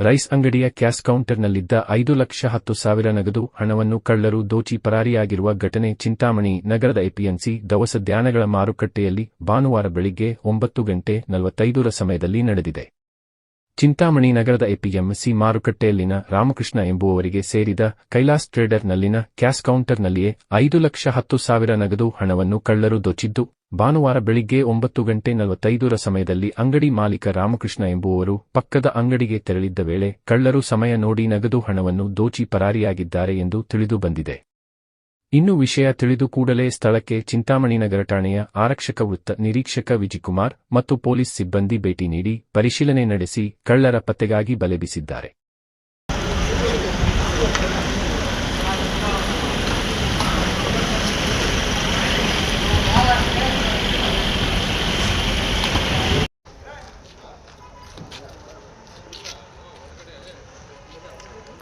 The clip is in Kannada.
ರೈಸ್ ಅಂಗಡಿಯ ಕ್ಯಾಶ್ ಕೌಂಟರ್ನಲ್ಲಿದ್ದ ಐದು ಲಕ್ಷ ಹತ್ತು ಸಾವಿರ ನಗದು ಹಣವನ್ನು ಕಳ್ಳರು ದೋಚಿ ಪರಾರಿಯಾಗಿರುವ ಘಟನೆ ಚಿಂತಾಮಣಿ ನಗರದ ಎಪಿಎಂಸಿ ದವಸ ಧ್ಯಾನಗಳ ಮಾರುಕಟ್ಟೆಯಲ್ಲಿ ಭಾನುವಾರ ಬೆಳಿಗ್ಗೆ ಒಂಬತ್ತು ಗಂಟೆ ನಲವತ್ತೈದರ ಸಮಯದಲ್ಲಿ ನಡೆದಿದೆ. ಚಿಂತಾಮಣಿ ನಗರದ ಎಪಿಎಂಸಿ ಮಾರುಕಟ್ಟೆಯಲ್ಲಿನ ರಾಮಕೃಷ್ಣ ಎಂಬುವವರಿಗೆ ಸೇರಿದ ಕೈಲಾಸ್ ಟ್ರೇಡರ್ನಲ್ಲಿನ ಕ್ಯಾಶ್ ಕೌಂಟರ್ನಲ್ಲಿಯೇ ಐದು ಲಕ್ಷ ಹತ್ತು ಸಾವಿರ ನಗದು ಹಣವನ್ನು ಕಳ್ಳರು ದೋಚಿದ್ದು ಭಾನುವಾರ ಬೆಳಿಗ್ಗೆ ಒಂಬತ್ತು ಗಂಟೆ ನಲವತ್ತೈದರ ಸಮಯದಲ್ಲಿ ಅಂಗಡಿ ಮಾಲೀಕ ರಾಮಕೃಷ್ಣ ಎಂಬುವರು ಪಕ್ಕದ ಅಂಗಡಿಗೆ ತೆರಳಿದ್ದ ವೇಳೆ ಕಳ್ಳರು ಸಮಯ ನೋಡಿ ನಗದು ಹಣವನ್ನು ದೋಚಿ ಪರಾರಿಯಾಗಿದ್ದಾರೆ ಎಂದು ತಿಳಿದು ಬಂದಿದೆ. ಇನ್ನು ವಿಷಯ ತಿಳಿದು ಕೂಡಲೇ ಸ್ಥಳಕ್ಕೆ ಚಿಂತಾಮಣಿ ನಗರ ಠಾಣೆಯ ಆರಕ್ಷಕ ವೃತ್ತ ನಿರೀಕ್ಷಕ ವಿಜಿಕುಮಾರ್ ಮತ್ತು ಪೊಲೀಸ್ ಸಿಬ್ಬಂದಿ ಭೇಟಿ ನೀಡಿ ಪರಿಶೀಲನೆ ನಡೆಸಿ ಕಳ್ಳರ ಪತ್ತೆಗಾಗಿ ಬಲೆ ಬೀಸಿದ್ದಾರೆ.